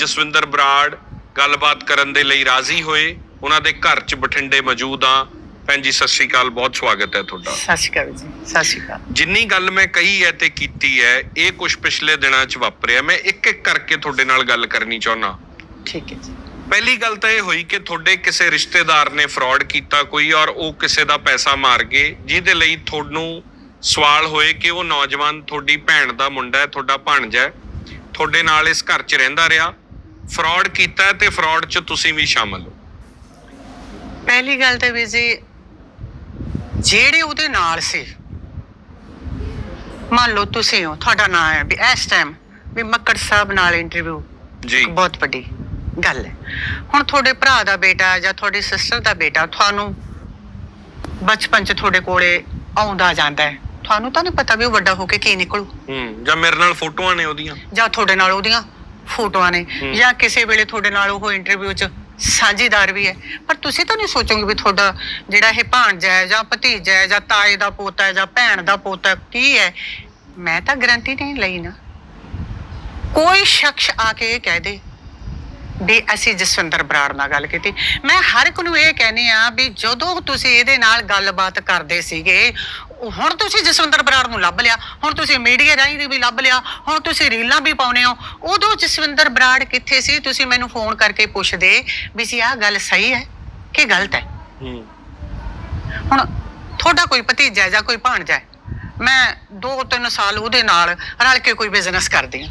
ਜਸਵਿੰਦਰ ਬਰਾੜ ਗੱਲਬਾਤ ਕਰਨ ਦੇ ਲਈ ਰਾਜ਼ੀ ਹੋਏ। ਉਹਨਾਂ ਦੇ ਘਰ 'ਚ ਬਠਿੰਡੇ ਮੌਜੂਦ ਆ ਭੈਣ ਜੀ ਸਤਿ ਸ਼੍ਰੀ ਅਕਾਲ। ਬਹੁਤ ਸਵਾਗਤ ਹੈ ਤੁਹਾਡਾ। ਸਤਿ ਸ਼੍ਰੀ ਅਕਾਲ ਜੀ। ਸਤਿ ਸ਼੍ਰੀ ਅਕਾਲ। ਜਿੰਨੀ ਗੱਲ ਮੈਂ ਕਹੀ ਹੈ ਤੇ ਕੀਤੀ ਹੈ ਇਹ ਕੁਝ ਪਿਛਲੇ ਦਿਨਾਂ 'ਚ ਵਾਪਰਿਆ। ਮੈਂ ਇੱਕ ਇੱਕ ਕਰਕੇ ਤੁਹਾਡੇ ਨਾਲ ਗੱਲ ਕਰਨੀ ਚਾਹੁੰਦਾ। ਠੀਕ ਹੈ ਜੀ। ਪਹਿਲੀ ਗੱਲ ਤਾਂ ਇਹ ਹੋਈ ਕਿ ਤੁਹਾਡੇ ਕਿਸੇ ਰਿਸ਼ਤੇਦਾਰ ਨੇ ਫਰਾਡ ਕੀਤਾ ਕੋਈ ਔਰ ਉਹ ਕਿਸੇ ਦਾ ਪੈਸਾ ਮਾਰ ਗਏ ਜਿਹਦੇ ਲਈ ਤੁਹਾਨੂੰ ਸਵਾਲ ਹੋਏ ਕਿ ਉਹ ਨੌਜਵਾਨ ਤੁਹਾਡੀ ਭੈਣ ਦਾ ਮੁੰਡਾ ਹੈ ਤੁਹਾਡਾ ਭਾਣਜਾ ਹੈ। ਤੁਹਾਡੇ ਨਾਲ ਇਸ ਘਰ 'ਚ ਰਹਿੰਦਾ ਰਿਹਾ। ਫਰਾਡ ਕੀਤਾ ਤੇ ਫਰਾਡ 'ਚ ਤੁਸੀਂ ਵੀ ਸ਼ਾਮਲ ਹੋ। ਪਹਿਲੀ ਗੱਲ ਤਾਂ ਵੀ ਜੀ ਜਿਹੜੇ ਉਹਦੇ ਨਾਲ ਸੀ ਮੰਨ ਲਓ ਤੁਸੀਂ ਹੋ ਤੁਹਾਡਾ ਨਾਮ ਹੈ ਵੀ ਇਸ ਟਾਈਮ ਵੀ ਮੱਕੜ ਸਾਹਿਬ ਨਾਲ ਇੰਟਰਵਿਊ ਜੀ। ਬਹੁਤ ਵੱਡੀ ਗੱਲ ਹੈ। ਹੁਣ ਤੁਹਾਡੇ ਭਰਾ ਦਾ ਬੇਟਾ ਜਾਂ ਤੁਹਾਡੀ ਸਿਸਟਰ ਦਾ ਬੇਟਾ ਤੁਹਾਨੂੰ ਬਚਪਨ ਚ ਤੁਹਾਡੇ ਕੋਲੇ ਆਉਂਦਾ ਜਾਂਦਾ ਹੈ। ਤੁਹਾਨੂੰ ਤਾਂ ਨਹੀਂ ਪਤਾ ਵੀ ਉਹ ਵੱਡਾ ਹੋ ਕੇ ਕੀ ਨਿਕਲੂ। ਹੂੰ ਜਾਂ ਮੇਰੇ ਨਾਲ ਫੋਟੋਆਂ ਨੇ ਉਹਦੀਆਂ। ਜਾਂ ਤੁਹਾਡੇ ਨਾਲ ਉਹਦੀਆਂ। ਫੋਟੋਆਂ ਨੇ। ਜਾਂ ਕਿਸੇ ਵੇਲੇ ਤੁਹਾਡੇ ਨਾਲ ਉਹ ਇੰਟਰਵਿਊ 'ਚ ਸਾਂਝੀਦਾਰ ਵੀ ਹੈ। ਪਰ ਤੁਸੀਂ ਤਾਂ ਨਹੀਂ ਸੋਚੋਗੇ ਵੀ ਤੁਹਾਡਾ ਜਿਹੜਾ ਇਹ ਭਾਣਜਾ ਹੈ ਜਾਂ ਭਤੀਜਾ ਹੈ ਜਾਂ ਤਾਏ ਦਾ ਪੋਤਾ ਹੈ ਜਾਂ ਭੈਣ ਦਾ ਪੋਤਾ ਕੀ ਹੈ? ਮੈਂ ਤਾਂ ਗਰੰਟੀ ਨਹੀਂ ਲਈ ਨਾ। ਕੋਈ ਸ਼ਖਸ ਆ ਕੇ ਇਹ ਕਹਿ ਦੇ ਵੀ ਅਸੀਂ ਜਸਵਿੰਦਰ ਬਰਾੜ ਨਾਲ ਗੱਲ ਕੀਤੀ। ਮੈਂ ਹਰ ਇੱਕ ਨੂੰ ਇਹ ਕਹਿੰਦੀ ਆ ਵੀ ਜਦੋਂ ਤੁਸੀਂ ਇਹਦੇ ਨਾਲ ਗੱਲਬਾਤ ਕਰਦੇ ਸੀਗੇ ਉਹ ਹੁਣ ਤੁਸੀਂ ਜਸਵਿੰਦਰ ਬਰਾੜ ਨੂੰ ਲੱਭ ਲਿਆ ਹੁਣ ਤੁਸੀਂ ਮੀਡੀਆ ਰਾਹੀਂ ਵੀ ਲੱਭ ਲਿਆ ਹੁਣ ਤੁਸੀਂ ਰੀਲਾਂ ਵੀ ਪਾਉਨੇ ਹੋ ਉਦੋਂ ਜਸਵਿੰਦਰ ਬਰਾੜ ਕਿੱਥੇ ਸੀ? ਤੁਸੀਂ ਮੈਨੂੰ ਫੋਨ ਕਰਕੇ ਪੁੱਛਦੇ ਵੀ ਸੀ ਆਹ ਗੱਲ ਸਹੀ ਹੈ ਕਿ ਗਲਤ ਹੈ? ਹੂੰ। ਹੁਣ ਤੁਹਾਡਾ ਕੋਈ ਭਤੀਜਾ ਜਾਂ ਕੋਈ ਭਾਣਜਾ ਹੈ ਮੈਂ 2-3 ਸਾਲ ਉਹਦੇ ਨਾਲ ਰਲ ਕੇ ਕੋਈ ਬਿਜ਼ਨਸ ਕਰਦੀ ਹਾਂ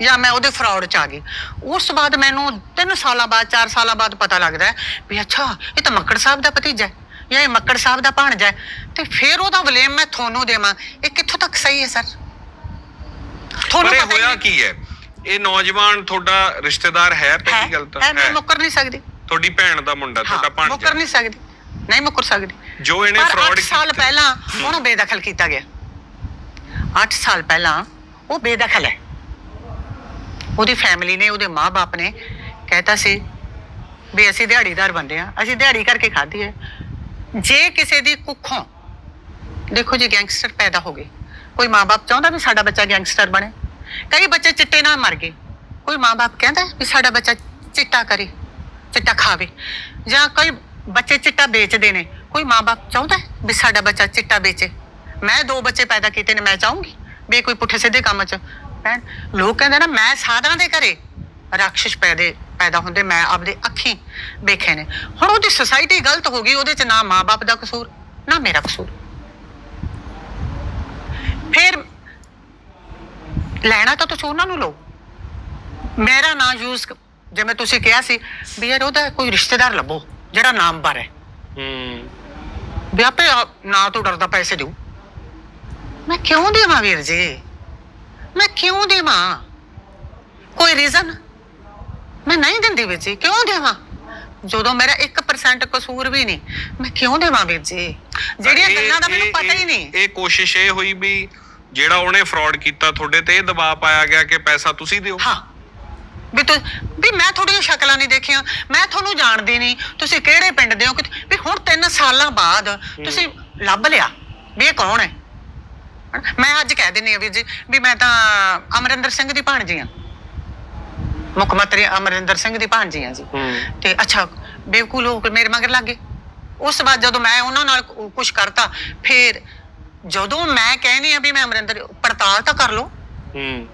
ਜਾਂ ਮੈਂ ਉਹਦੇ ਫਰਾਡ ਚ ਆ ਗਈ ਉਸ ਤੋਂ ਬਾਅਦ ਮੈਨੂੰ 3 ਸਾਲਾਂ ਬਾਅਦ 4 ਸਾਲਾਂ ਬਾਅਦ ਪਤਾ ਲੱਗਦਾ ਹੈ ਵੀ ਅੱਛਾ ਇਹ ਤਾਂ ਮੱਕੜ ਸਾਹਿਬ ਦਾ ਭਤੀਜਾ ਹੈ ਜਾਂ ਇਹ ਮੱਕੜ ਸਾਹਿਬ ਦਾ ਭਾਣਜਾ ਹੈ। ਤੇ ਫਿਰ ਉਹਦਾ ਬਲੇਮ ਮੈਂ ਤੁਹਾਨੂੰ ਦੇਵਾਂ। ਇਹ ਕਿੱਥੋਂ ਤੱਕ ਸਹੀ ਹੈ ਸਰ? ਪਰ ਇਹ ਪਤਾ ਹੀ ਹੋਇਆ ਨਹੀਂ। ਕੀ ਹੈ? ਇਹ ਨੌਜਵਾਨ ਤੁਹਾਡਾ ਰਿਸ਼ਤੇਦਾਰ ਹੈ ਪਹਿਲੀ ਗੱਲ ਤਾਂ ਹੈ, ਮੈਂ। ਮੁੱਕਰ ਨਹੀਂ ਸਕਦੀ। ਤੁਹਾਡੀ ਭੈਣ ਦਾ ਮੁੰਡਾ ਤੁਹਾਡਾ ਹਾਂ ਮੁੱਕਰ ਭਾਣਜਾ ਨਹੀਂ ਸਕਦੀ। ਨਹੀਂ ਮੁੱਕਰ ਸਕਦੀ। ਜੋ ਇਹਨੇ ਪਰ ਫਰਾਡ 8 ਸਾਲ ਪਹਿਲਾਂ ਉਹਨੂੰ ਬੇਦਖਲ ਕੀਤਾ ਗਿਆ। 8 ਸਾਲ ਪਹਿਲਾਂ ਉਹ ਬੇਦਖਲ ਹੈ। ਉਹਦੀ ਫੈਮਿਲੀ ਨੇ ਉਹਦੇ ਮਾਪੇ ਨੇ ਕਹਿਤਾ ਸੀ ਵੀ ਅਸੀਂ ਦਿਹਾੜੀਦਾਰ ਬੰਦੇ ਆ ਅਸੀਂ ਦਿਹਾੜੀ ਕਰਕੇ ਖਾਧੀ ਹੈ। ਜੇ ਕਿਸੇ ਦੀ ਕੁੱਖੋਂ ਦੇਖੋ ਜੀ ਗੈਂਗਸਟਰ ਪੈਦਾ ਹੋ ਗਏ, ਕੋਈ ਮਾਪੇ ਚਾਹੁੰਦਾ ਵੀ ਸਾਡਾ ਬੱਚਾ ਗੈਂਗਸਟਰ ਬਣੇ? ਕਈ ਬੱਚੇ ਚਿੱਟੇ ਨਾਲ ਮਰ ਗਏ। ਕੋਈ ਮਾਪੇ ਕਹਿੰਦਾ ਵੀ ਸਾਡਾ ਬੱਚਾ ਚਿੱਟਾ ਕਰੇ, ਚਿੱਟਾ ਖਾਵੇ। ਜਾਂ ਕੋਈ ਬੱਚੇ ਚਿੱਟਾ ਵੇਚਦੇ ਨੇ, ਕੋਈ ਮਾਪੇ ਚਾਹੁੰਦਾ ਵੀ ਸਾਡਾ ਬੱਚਾ ਚਿੱਟਾ ਵੇਚੇ। ਮੈਂ ਦੋ ਬੱਚੇ ਪੈਦਾ ਕੀਤੇ ਨੇ, ਮੈਂ ਚਾਹੂੰਗੀ ਵੀ ਕੋਈ ਪੁੱਠੇ ਸਿੱਧੇ ਕੰਮ 'ਚ। ਪੈਣ ਲੋਕ ਕਹਿੰਦੇ ਨਾ, ਮੈਂ ਸਾਧਾਂ ਦੇ ਘਰੇ ਰਾਖਸ਼ ਪੈਦੇ, ਪੈਦਾ ਹੁੰਦੇ, ਮੈਂ ਆਪਦੇ ਅੱਖੀਂ ਵੇਖੇ ਨੇ। ਹੁਣ ਉਹਦੀ ਸੁਸਾਇਟੀ ਗਲਤ ਹੋ ਗਈ, ਉਹਦੇ 'ਚ ਨਾ ਮਾਪੇ ਦਾ ਕਸੂਰ, ਨਾ ਮੇਰਾ ਕਸੂਰ। ਫਿਰ ਲੈਣਾ ਤਾਂ ਤੁਸੀਂ ਉਹਨਾਂ ਨੂੰ ਲਓ। ਮੇਰਾ ਨਾਂ ਯੂਜ਼ ਜਿਵੇਂ ਤੁਸੀਂ ਕਿਹਾ ਸੀ ਵੀ ਯਾਰ ਉਹਦਾ ਕੋਈ ਰਿਸ਼ਤੇਦਾਰ ਲੱਭੋ ਜਿਹੜਾ ਨਾਮਵਰ ਹੈ। ਹੂੰ। ਵੀ ਆਪੇ ਨਾ ਤੋਂ ਡਰਦਾ ਪੈਸੇ ਦਿਓ ਮੈਂ ਕਿਉਂ ਦੇਵਾਂ ਵੀਰ ਜੀ? ਮੈਂ ਕਿਉਂ ਦੇਵਾਂ? ਕੋਈ ਰੀਜ਼ਨ ਮੈਂ ਨਹੀਂ ਦਿੰਦੀ ਵੀਰ ਜੀ ਕਿਉਂ ਦੇਵਾਂ? ਜਦੋਂ ਮੇਰਾ 1% ਕਸੂਰ ਵੀ ਨਹੀਂ ਮੈਂ ਕਿਉਂ ਦੇਵਾਂ ਵੀਰ ਜੀ? ਜਿਹੜੀਆਂ ਗੱਲਾਂ ਦਾ ਮੈਨੂੰ ਪਤਾ ਹੀ ਨਹੀਂ। ਇਹ ਕੋਸ਼ਿਸ਼ ਇਹ ਹੋਈ ਵੀ ਜਿਹੜਾ ਉਹਨੇ ਫਰਾਡ ਕੀਤਾ ਤੁਹਾਡੇ ਤੇ ਇਹ ਦਬਾਅ ਪਾਇਆ ਗਿਆ ਕਿ ਪੈਸਾ ਤੁਸੀਂ ਦਿਓ। ਹਾਂ। ਵੀ ਤੂੰ ਵੀ ਮੈਂ ਤੁਹਾਡੀਆਂ ਸ਼ਕਲਾਂ ਨਹੀਂ ਦੇਖੀਆਂ ਮੈਂ ਤੁਹਾਨੂੰ ਜਾਣਦੀ ਨਹੀਂ। ਤੁਸੀਂ ਕਿਹੜੇ ਪਿੰਡ ਦੇ ਹੋ? ਕਿ ਵੀ ਹੁਣ 3 ਸਾਲਾਂ ਬਾਅਦ ਤੁਸੀਂ ਲੱਭ ਲਿਆ ਵੀ ਇਹ ਕੌਣ ਹੈ? ਮੈਂ ਅੱਜ ਕਹਿ ਦਿੰਨੀ ਆ ਵੀਰ ਜੀ ਵੀ ਮੈਂ ਤਾਂ ਅਮਰਿੰਦਰ ਸਿੰਘ ਦੀ ਭਾਣਜੀ ਆ ਮੁੱਖ ਮੰਤਰੀ ਅਮਰਿੰਦਰ ਸਿੰਘ ਦੀ ਭਾਣਜੀ ਆ ਜੀ। ਹੂੰ। ਤੇ ਅੱਛਾ ਬੇਵਕੂਲ ਹੋ ਕੇ ਮੇਰੇ ਮਗਰ ਲੱਗ ਉਸ ਤੋਂ ਬਾਅਦ ਜਦੋਂ ਮੈਂ ਉਹਨਾਂ ਨਾਲ ਕੁਝ ਕਰਤਾ ਫਿਰ ਜਦੋਂ ਮੈਂ ਕਹਿੰਦੀ ਆ ਵੀ ਮੈਂ ਅਮਰਿੰਦਰ ਪੜਤਾਲ ਤਾਂ ਕਰ ਲਓ। ਹੂੰ।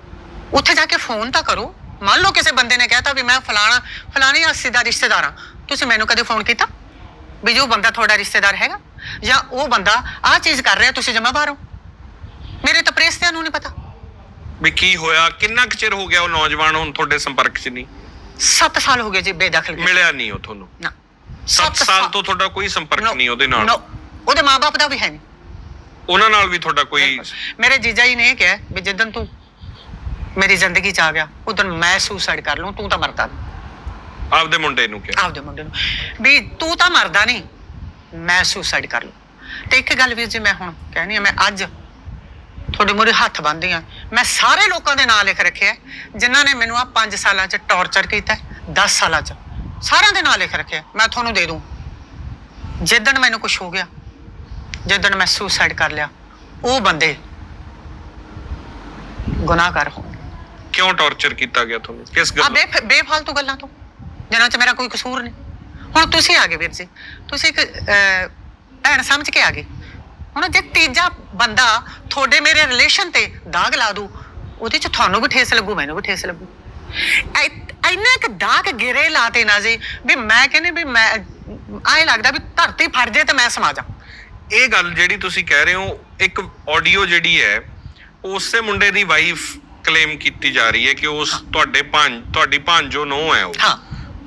ਉੱਥੇ ਜਾ ਕੇ ਫੋਨ ਤਾਂ ਕਰੋ। ਮੰਨ ਲਓ ਕਿਸੇ ਬੰਦੇ ਨੇ ਕਹਿਤਾ ਵੀ ਮੈਂ ਫਲਾਣਾ ਫਲਾਣੀ ਅਸੀਂ ਦਾ ਰਿਸ਼ਤੇਦਾਰ ਹਾਂ। ਤੁਸੀਂ ਮੈਨੂੰ ਕਦੇ ਫੋਨ ਕੀਤਾ? ਵੀ ਜੋ ਬੰਦਾ ਤੁਹਾਡਾ ਰਿਸ਼ਤੇਦਾਰ ਹੈਗਾ ਜਾਂ ਉਹ ਬੰਦਾ ਆਹ ਚੀਜ਼ ਕਰ ਰਿਹਾ ਤੁਸੀਂ ਜ਼ਿੰਮੇਵਾਰ ਹੋ। ਮੇਰੇ ਤਾਂ ਪ੍ਰੇਸਤਿਆਂ ਨੂੰ ਨਹੀਂ ਪਤਾ। ਵੀ ਕੀ ਹੋਇਆ? ਕਿੰਨਾ ਕੁ ਚਿਰ ਹੋ ਗਿਆ ਉਹ ਨੌਜਵਾਨ ਹੁਣ ਤੁਹਾਡੇ ਸੰਪਰਕ 'ਚ ਨਹੀਂ? 7 ਸਾਲ ਹੋ ਗਏ ਜੀ ਬੇਦਖਲ ਮਿਲਿਆ ਨਹੀਂ ਉਹ ਤੁਹਾਨੂੰ? ਨਾ। 7 ਸੱਤ ਸਾਲ ਤੋਂ ਤੁਹਾਡਾ ਕੋਈ ਸੰਪਰਕ ਨਹੀਂ ਉਹਦੇ ਨਾਲ? no, ਉਹਦੇ ਮਾਪੇ ਦਾ ਵੀ ਹੈ ਨਹੀਂ। ਉਹਨਾਂ ਨਾਲ ਵੀ ਤੁਹਾਡਾ ਕੋਈ ਮੇਰੇ ਜੀਜਾ ਜੀ ਨੇ ਇਹ ਕਿਹਾ ਵੀ ਜਿੱਦਨ ਤੂੰ ਮੇਰੀ ਜ਼ਿੰਦਗੀ ਚ ਆ ਗਿਆ ਉਦੋਂ ਮੈਂ ਸੁਸਾਈਡ ਕਰ ਲੂੰ ਤੂੰ ਤਾਂ ਮਰਦਾ ਨਹੀਂ ਆਪਦੇ ਮੁੰਡੇ ਨੂੰ ਕਿਹਾ। ਆਪਦੇ ਮੁੰਡੇ ਨੂੰ। ਵੀ ਤੂੰ ਤਾਂ ਮਰਦਾ ਨਹੀਂ ਮੈਂ ਸੁਸਾਈਡ ਕਰ ਲੂੰ ਤੇ ਇੱਕ ਗੱਲ ਵੀਰ ਜੀ ਮੈਂ ਹੁਣ ਕਹਿਣੀ ਆ ਮੈਂ ਅੱਜ ਤੁਹਾਡੇ ਮੂਹਰੇ ਹੱਥ ਬੰਨ੍ਹਦੀ ਆ। ਮੈਂ ਸਾਰੇ ਲੋਕਾਂ ਦੇ ਨਾਂ ਲਿਖ ਰੱਖਿਆ ਹੈ, ਜਿਨ੍ਹਾਂ ਨੇ ਮੈਨੂੰ ਆ 5 ਸਾਲਾਂ ਚ ਟੌਰਚਰ ਕੀਤਾ 10 ਸਾਲਾਂ ਚ ਸਾਰਿਆਂ ਦੇ ਨਾਂ ਲਿਖ ਰੱਖਿਆ। ਮੈਂ ਤੁਹਾਨੂੰ ਦੇ ਦੂੰ। ਜਿੱਦਣ ਮੈਨੂੰ ਕੁਝ ਹੋ ਗਿਆ ਜਿੱਦਣ ਮੈਂ ਸੁਸਾਈਡ ਕਰ ਲਿਆ ਉਹ ਬੰਦੇ ਗੁਨਾਹਗਰ ਹੋਣ ਕਿਉਂ ਟੌਰਚਰ ਕੀਤਾ ਗਿਆ ਤੁਹਾਨੂੰ? ਕਿਸ ਆ ਗੱਲ ਬੇ ਬੇਫਾਲਤੂ ਗੱਲਾਂ ਤੋਂ ਜਿਨ੍ਹਾਂ 'ਚ ਮੇਰਾ ਕੋਈ ਕਸੂਰ ਨਹੀਂ। ਹੁਣ ਤੁਸੀਂ ਆ ਗਏ ਵੀਰ ਜੀ। ਤੁਸੀਂ ਇੱਕ ਅਹ, ਭੈਣ ਸਮਝ ਕੇ ਆ ਗਏ। ਹੁਣ ਜੇ ਤੀਜਾ ਬੰਦਾ ਤੁਹਾਡੇ ਮੇਰੇ ਰਿਲੇਸ਼ਨ ਤੇ ਦਾਗ ਲਾ ਦੂ ਉਹਦੇ 'ਚ ਤੁਹਾਨੂੰ ਵੀ ਠੇਸ ਲੱਗੂ ਮੈਨੂੰ ਵੀ ਠੇਸ ਲੱਗੂ। ਐ- ਇੰਨੇ ਇੱਕ ਦਾਗ ਗਿਰੇ ਲਾਤੇ ਨਾ ਜੀ ਵੀ ਮੈਂ ਕਹਿੰਦੀ ਵੀ ਮੈਂ ਐ ਲੱਗਦਾ ਵੀ ਧਰਤੀ ਫੜ ਜੇ ਤੇ ਮੈਂ ਸਮਾ ਜਾ। ਇਹ ਗੱਲ ਜਿਹੜੀ ਤੁਸੀਂ ਕਹਿ ਰਹੇ ਹੋ ਇੱਕ ਆਡੀਓ ਜਿਹੜੀ ਹੈ ਉਸੇ ਮੁੰਡੇ ਦੀ ਵਾਈਫ ਕਲੇਮ ਕੀਤੀ ਜਾ ਰਹੀ ਹੈ ਕਿ ਉਸ ਤੁਹਾਡੇ ਭਾਂ ਤੁਹਾਡੀ ਭਾਂਜੋ ਨੋ ਹੈ ਉਹ। ਹਾਂ।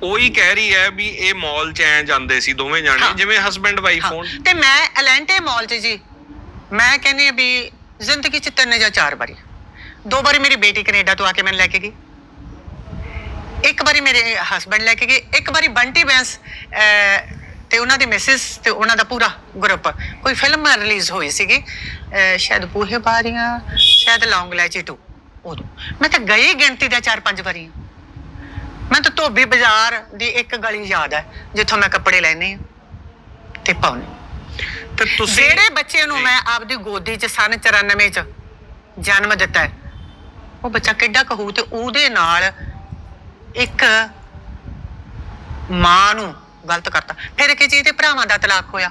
ਉਹੀ ਕਹਿ ਰਹੀ ਹੈ ਵੀ ਇਹ ਮਾਲ 'ਚ ਐ ਜਾਂਦੇ ਸੀ ਦੋਵੇਂ ਜਾਣੇ। ਜਿਵੇਂ ਹਸਬੈਂਡ ਵਾਈਫ ਹੋਣ। ਤੇ ਮੈਂ ਐਲੈਂਟੇ ਮਾਲ 'ਚ ਜੀ ਮੈਂ ਕਹਿੰਦੀ ਹਾਂ ਵੀ ਜ਼ਿੰਦਗੀ 'ਚ ਤਿੰਨ ਜਾਂ ਚਾਰ ਵਾਰੀ। ਦੋ ਵਾਰੀ ਮੇਰੀ ਬੇਟੀ ਕੈਨੇਡਾ ਤੋਂ ਆ ਕੇ ਮੈਨੂੰ ਲੈ ਕੇ ਗਈ। ਇੱਕ ਵਾਰੀ ਮੇਰੇ ਹਸਬੰਡ ਲੈ ਕੇ ਗਏ ਇੱਕ ਵਾਰੀ ਬੰਟੀ ਬੈਂਸ ਤੇ ਉਹਨਾਂ ਦੀ ਮਿਸਿਸ ਤੇ ਉਹਨਾਂ ਦਾ ਪੂਰਾ ਗਰੁੱਪ ਕੋਈ ਫਿਲਮ ਰਿਲੀਜ਼ ਹੋਈ ਸੀਗੀ ਸ਼ਾਇਦ ਬੂਹੇ ਬਾਰੀਆਂ ਸ਼ਾਇਦ ਲੌਂਗ ਲੈਚੀ 2 ਉਦੋਂ ਮੈਂ ਤਾਂ ਗਈ ਗਿਣਤੀ ਦਾ ਚਾਰ ਪੰਜ ਵਾਰੀ। ਮੈਂ ਤਾਂ ਧੋਬੀ ਬਾਜ਼ਾਰ ਦੀ ਇੱਕ ਗਲੀ ਯਾਦ ਹੈ ਜਿੱਥੋਂ ਮੈਂ ਕੱਪੜੇ ਲੈਣੇ ਤੇ ਪਾਉਣੇ ਤੇ ਤੁਸੀਂ ਜਿਹੜੇ ਬੱਚੇ ਨੂੰ। ਮੈਂ ਆਪਦੀ ਗੋਦੀ 'ਚ ਸਨ 94 'ਚ ਜਨਮ ਦਿੱਤਾ ਹੈ ਉਹ ਬੱਚਾ ਕਿੱਡਾ ਕਹੂ ਤੇ ਉਹਦੇ ਨਾਲ ਇੱਕ ਮਾਂ ਨੂੰ ਗਲਤ ਕਰਤਾ। ਫਿਰ ਕਿ ਜੀ ਤੇ ਭਰਾਵਾਂ ਦਾ ਤਲਾਕ ਹੋਇਆ।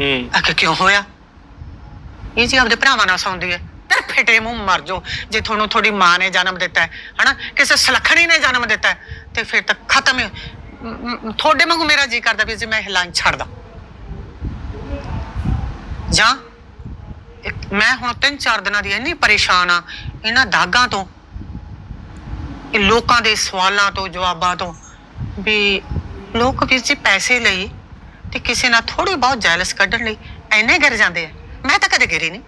ਹੂੰ। ਆਖੇ ਕਿਉਂ ਹੋਇਆ? ਇਹ ਜੀ ਆਪਦੇ ਭਰਾਵਾਂ ਨਾਲ ਸੌਂਦੀ ਹੈ। ਤੇ ਫਟੇ ਮੂੰਹ ਮਰ ਜਾਓ। ਜੇ ਤੁਹਾਨੂੰ ਤੁਹਾਡੀ ਮਾਂ ਨੇ ਜਨਮ ਦਿੱਤਾ ਹੈ ਹਨਾ? ਕਿਸੇ ਸਲਖਣੀ ਨੇ ਜਨਮ ਦਿੱਤਾ ਹੈ ਤੇ ਫਿਰ ਤਾਂ ਖਤਮ ਹੈ ਤੁਹਾਡੇ ਵਾਂਗੂ ਮੇਰਾ ਜੀ ਕਰਦਾ ਵੀ ਜੇ ਮੈਂ ਲਾਈਨ ਛੱਡਦਾ ਜਾਂ ਮੈਂ ਹੁਣ ਤਿੰਨ ਚਾਰ ਦਿਨਾਂ ਦੀ ਇੰਨੀ ਪਰੇਸ਼ਾਨ ਆ ਇਹਨਾਂ ਦਾਗਾਂ ਤੋਂ ਇਹ ਲੋਕਾਂ ਦੇ ਸਵਾਲਾਂ ਤੋਂ ਜਵਾਬਾਂ ਤੋਂ ਵੀ ਲੋਕ ਵੀਰ ਜੀ ਪੈਸੇ ਲਈ ਤੇ ਕਿਸੇ ਨਾਲ ਥੋੜੀ ਬਹੁਤ ਜੈਲਸ ਕੱਢਣ ਲਈ ਐਨੇ ਗਿਰ ਜਾਂਦੇ ਆ। ਮੈਂ ਤਾਂ ਕਦੇ ਗਿਰੀ ਨਹੀਂ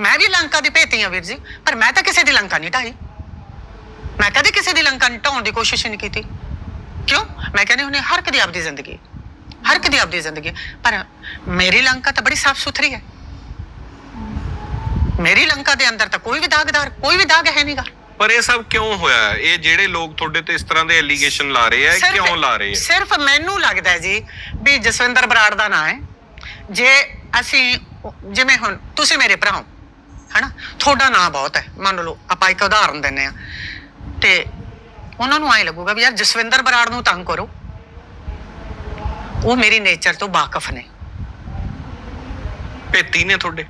ਮੈਂ ਵੀ ਲੰਕਾ ਦੀ ਭੇਤੀ ਆ ਵੀਰ ਜੀ, ਪਰ ਮੈਂ ਤਾਂ ਕਿਸੇ ਦੀ ਲੰਕਾ ਨਹੀਂ ਢਾਈ। ਮੈਂ ਕਦੇ ਕਿਸੇ ਦੀ ਲੰਕਾ ਨਹੀਂ ਢਾਉਣ ਦੀ ਕੋਸ਼ਿਸ਼ ਨਹੀਂ ਕੀਤੀ। ਕਿਉਂ? ਮੈਂ ਕਹਿੰਦੀ ਹੁੰਦੀ ਹਰ ਇੱਕ ਦੀ ਆਪਦੀ ਜ਼ਿੰਦਗੀ ਹੈ। ਹਰ ਇੱਕ ਦੀ ਆਪਦੀ ਜ਼ਿੰਦਗੀ। ਪਰ ਮੇਰੀ ਲੰਕਾ ਤਾਂ ਬੜੀ ਸਾਫ਼ ਸੁਥਰੀ ਹੈ। ਮੇਰੀ ਲੰਕਾ ਦੇ ਅੰਦਰ ਤਾਂ ਕੋਈ ਵੀ ਦਾਗਦਾਰ, ਕੋਈ ਵੀ ਦਾਗ ਹੈ ਨਹੀਂਗਾ ਪਰ ਇਹ ਸਭ ਕਿਉਂ ਹੋਇਆ? ਹੈ? ਇਹ ਜਿਹੜੇ ਲੋਕ ਤੁਹਾਡੇ ਤੇ ਇਸ ਤਰ੍ਹਾਂ ਦੇ ਐਲੀਗੇਸ਼ਨ ਲਾ ਰਹੇ ਆ ਇਹ ਸਿਰਫ- ਕਿਉਂ ਲਾ ਰਹੇ ਆ? ਸਿਰਫ ਮੈਨੂੰ ਲੱਗਦਾ ਹੈ ਜੀ ਵੀ ਜਸਵਿੰਦਰ ਬਰਾੜ ਦਾ ਨਾਂ ਹੈ। ਜੇ ਅਸੀਂ ਜਿਵੇਂ ਹੁਣ ਤੁਸੀਂ ਮੇਰੇ ਭਰਾ ਹੋ ਹਨਾ? ਤੁਹਾਡਾ ਨਾਂ ਬਹੁਤ ਹੈ। ਮੰਨ ਲਓ ਆਪਾਂ ਇੱਕ ਉਦਾਹਰਨ ਦਿੰਨੇ ਆ ਤੇ ਉਹਨਾਂ ਨੂੰ ਐਂ ਲੱਗੂਗਾ ਵੀ ਯਾਰ ਜਸਵਿੰਦਰ ਬਰਾੜ ਨੂੰ ਤੰਗ ਕਰੋ। ਉਹ ਮੇਰੀ ਨੇਚਰ ਤੋਂ ਵਾਕਿਫ ਨੇ। ਭੇਤੀ ਨੇ ਤੁਹਾਡੇ?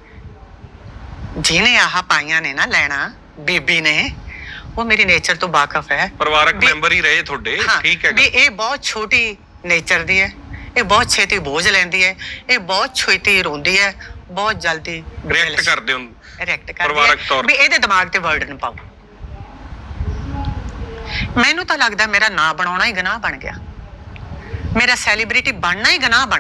ਜਿਹਨੇ ਆਹ ਪਾਈਆਂ ਨੇ ਨਾ ਲੈਣਾ ਬੀਬੀ ਨੇ। ਉਹ ਮੇਰੀ ਨੇਚਰ ਤੋਂ ਵਾਕਿਫ ਹੈ। ਪਰਿਵਾਰਕ ਵੀ- ਮੈਂਬਰ ਹੀ ਰਹੇ ਤੁਹਾਡੇ ਹਾਂ, ਠੀਕ ਹੈਗਾ। ਵੀ ਇਹ ਬਹੁਤ ਛੋਟੀ ਨੇਚਰ ਦੀ ਹੈ ਇਹ ਬਹੁਤ ਛੇਤੀ ਬੋਝ ਲੈਂਦੀ ਹੈ ਇਹ ਬਹੁਤ ਛੇਤੀ ਰੋਂਦੀ ਹੈ ਬਹੁਤ ਜਲਦੀ ਰਿਐਕਟ ਕਰਦੇ ਹੋ। ਰਿਐਕਟ ਕਰਦੀ ਪਰਿਵਾਰਕ ਹੈ ਤੌਰ ਵੀ ਇਹਦੇ ਦਿਮਾਗ ਤੇ ਵਰਡ ਨਾ ਪਾਓ। ਮੈਨੂੰ ਤਾਂ ਲੱਗਦਾ ਮੇਰਾ ਨਾਂ ਬਣਾਉਣਾ ਹੀ ਗੁਨਾਹ ਬਣ ਗਿਆ। ਮੇਰਾ ਸੈਲੀਬ੍ਰਿਟੀ ਬਣਨਾ ਹੀ ਗੁਨਾਹ ਬਣ